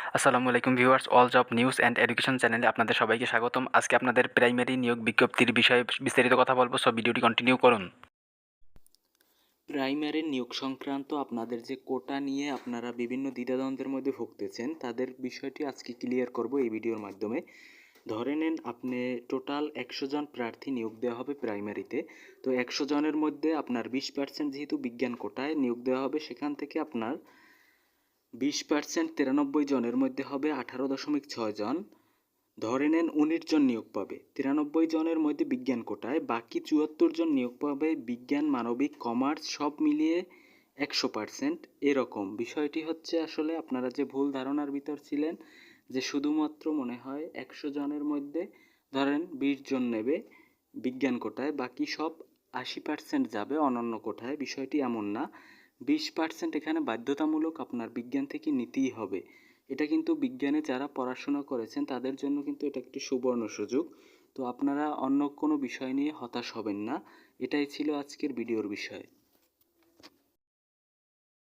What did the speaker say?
আসসালামু আলাইকুম viewers, all job news and education চ্যানেলে আপনাদের সবাইকে স্বাগতম। আজকে আপনাদের প্রাইমারি নিয়োগ বিজ্ঞপ্তির বিষয়ে বিস্তারিত কথা বলব সব ভিডিওটি কন্টিনিউ করুন। প্রাইমারি নিয়োগ সংক্রান্ত আপনাদের যে কোটা নিয়ে আপনারা বিভিন্ন দ্বিধাদ্বন্দ্বের মধ্যে ভুগতেছেন, তাদের বিষয়টি আজকে ক্লিয়ার করব এই ভিডিওর মাধ্যমে। ধরে নেন আপনি টোটাল একশো জন প্রার্থী নিয়োগ দেওয়া হবে প্রাইমারিতে, তো একশো জনের মধ্যে আপনার বিশ পার্সেন্ট যেহেতু বিজ্ঞান কোটায় নিয়োগ দেওয়া হবে, সেখান থেকে আপনার বিশ পার্সেন্ট তিরানব্বই জনের মধ্যে হবে আঠারো দশমিক ছয় জন। ধরে নেন উনিশ জন নিয়োগ পাবে। তিরানব্বই জনের মধ্যে বিজ্ঞান কোটায়, বাকি চুয়াত্তর জন নিয়োগ পাবে বিজ্ঞান, মানবিক, কমার্স, সব মিলিয়ে একশো পার্সেন্ট এরকম। বিষয়টি হচ্ছে আসলে আপনারা যে ভুল ধারণার ভিতর ছিলেন, যে শুধুমাত্র মনে হয় একশো জনের মধ্যে ধরেন বিশ জন নেবে বিজ্ঞান কোটায়, বাকি সব আশি পার্সেন্ট যাবে অনন্য কোটায়। বিষয়টি এমন না। বিশ পার্সেন্ট এখানে বাধ্যতামূলক আপনার বিজ্ঞান থেকে নিতেই হবে। এটা কিন্তু বিজ্ঞানে যারা পড়াশোনা করেছেন, তাদের জন্য কিন্তু এটা একটি সুবর্ণ সুযোগ। তো আপনারা অন্য কোনো বিষয় নিয়ে হতাশ হবেন না। এটাই ছিল আজকের ভিডিওর বিষয়।